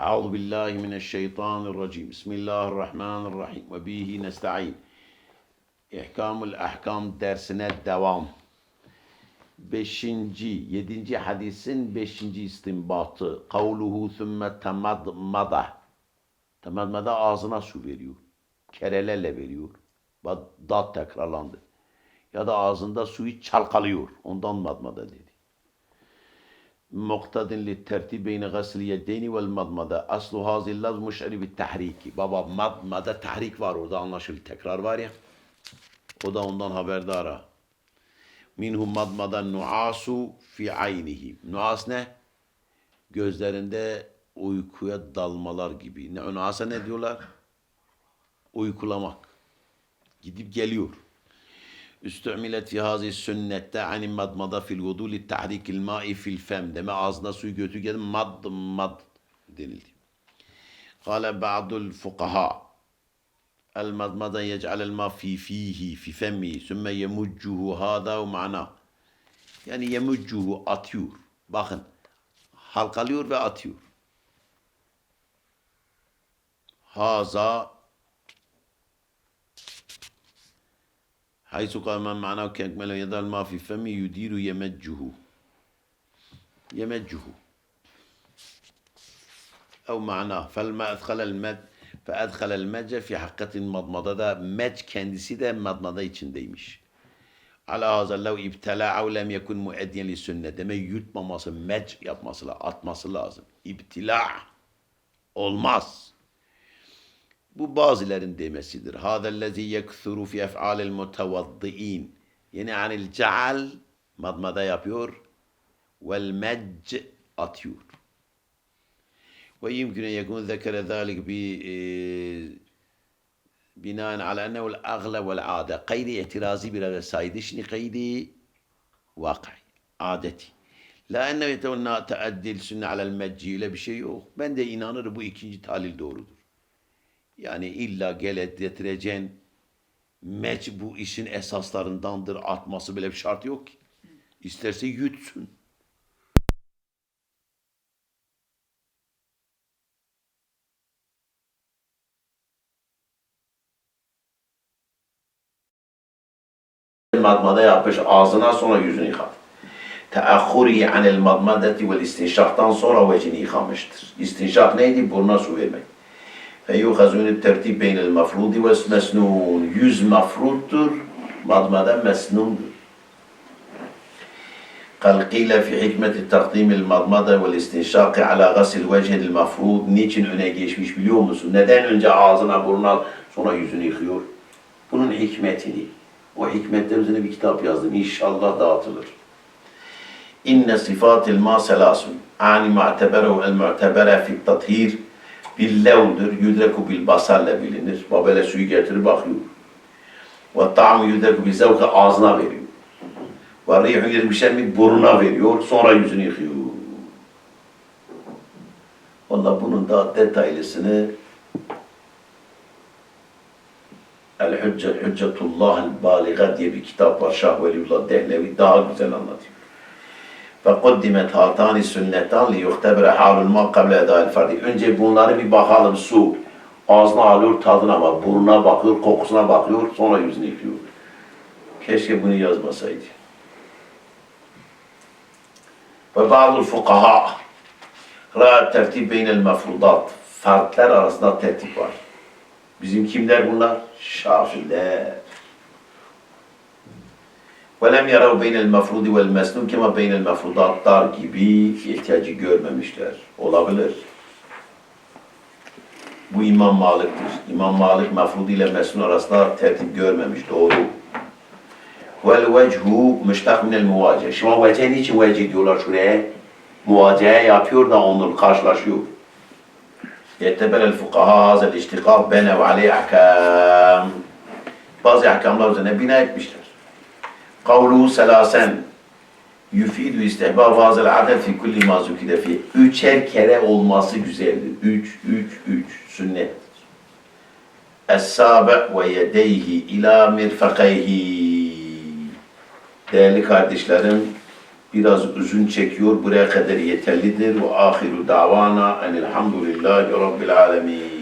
Euzu billahi mineşşeytanirracim. Bismillahirrahmanirrahim. Ve bihi nestaîn. İhkamul ahkam dersine devam. Beşinci, yedinci hadisin beşinci istinbatı. Kavluhu sümme temadmada. Temadmada ağzına su veriyor. Kerelerle veriyor. Dat tekrarlandı. Ya da ağzında suyu çalkalıyor. Ondan madmada dedi. مقتد للترتيب بين غسل اليدين والمضمضة أصل هذه اللفظ مشعر بالتحريك Baba madmada tahrik var orada anlaşıldı tekrar var ya o da ondan haberdar ha. Minhum madmada nuasu fi aynihi. Nuas ne? Gözlerinde uykuya dalmalar gibi. Ne nuasa ne diyorlar? Uykulamak. Gidip geliyor. استعملت في هذه السنة عن مضمضة في الوضوء للتحريك الماء في الفم. deme ağzına suyu götürken mad mad denildi. قال بعض الفقهاء المضمضة يجعل الماء في فيه في فمه ثم يمجه هذا ومعناه. يعني يمجه أطيور. باخن. halkalıyor ve atıyor. هذا حيث قال ما معناه كأكمل يد الماء في فمه يدير يمجه يمجه أو معناه فالماء أدخل المد فأدخل المج في حقة المضمضة da mec kendisi de madmada içindeymiş. Ala hazal lev ibtela'u lem yekun mueddiyen li sünnet. Demek yutmaması, mec yapması, lazım, atması lazım. İbtila olmaz. Bu bazıların demesidir. Hâzellezî yekthuru fi ef'âlil mutevaddi'in. Yani anil ceal madmada yapıyor. Vel mecc atıyor. Ve yumkine yekun zekere zâlik bi binaen ala ennehu'l agle vel âde. Kaydi itirazi bir vesaydı. Şimdi kaydi vakı, adeti. La ennehu yetevenna teaddil sünne alel mecci ile bir şey yok. Ben de inanırım bu ikinci talil doğrudur. Yani illa gele getireceğin meç bu işin esaslarındandır. Atması bile bir şart yok ki. İsterse yutsun. Madmada yapmış ağzına sonra yüzünü yıkadı. Teahhuri anil madmadeti vel istinşaktan sonra vecini yıkamıştır. İstinşak neydi? Buruna su vermek. فيؤخذ من الترتيب بين المفروض والمسنون yüz mafruttur madmada mesnundur قال قيل في حكمة تقديم المضمضة والاستنشاق على غسل وجه المفروض niçin öne geçmiş biliyor musun? Neden önce ağzına burnuna sonra yüzünü yıkıyor? Bunun hikmetini. O hikmetler üzerine bir kitap yazdım. İnşallah dağıtılır. İnne sifatil ma selasun. Ani mu'tebere el mu'tebere fi tathir billevdur, yudreku bil basarla bilinir. Babele suyu getirir bakıyor. Ve ta'mu yudreku bil zevke ağzına veriyor. Ve rihun yirmişemi burnuna veriyor, sonra yüzünü yıkıyor. Valla bunun daha detaylısını El Hüccet Hüccetullah el Baliga diye bir kitap var. Şah Veliullah Dehlevi daha güzel anlatıyor ve kuddimet hatani sünnetan li yuhtebere halul ma kable edail ferdi. Önce bunları bir bakalım su. Ağzına alıyor tadına bak, burnuna bakıyor, kokusuna bakıyor, sonra yüzünü yıkıyor. Keşke bunu yazmasaydı. Ve bazı fukaha ra tertib beynel mefrudat. Fertler arasında tertip var. Bizim kimler bunlar? Şafiler. وَلَمْ يَرَوْ بَيْنَ الْمَفْرُودِ وَالْمَسْنُونَ كَمَا بَيْنَ الْمَفْرُودَاتlar gibi ihtiyacı görmemişler. Olabilir. Bu İmam Malik'tir. İmam Malik mefrud ile mesnun arasında tertip görmemiş. Doğru. Vel vechu müştak minel muvace. Şimdi vece niçin vece diyorlar şuraya? Muvaceye yapıyor da onunla karşılaşıyor. Yettebel fukaha hazel iştikak bene ve aleyh ahkam. Bazı ahkamlar üzerine bina etmişler. Kavluhu selasen yufidu istihbab hazel adel fi kulli ma zukide fi. Üçer kere olması güzeldir. Üç, üç, üç. Sünnet. Es-sabe ve yedeyhi ila mirfakayhi. Değerli kardeşlerim, biraz uzun çekiyor. Buraya kadar yeterlidir. Ve ahiru davana enelhamdülillahi rabbil alemin.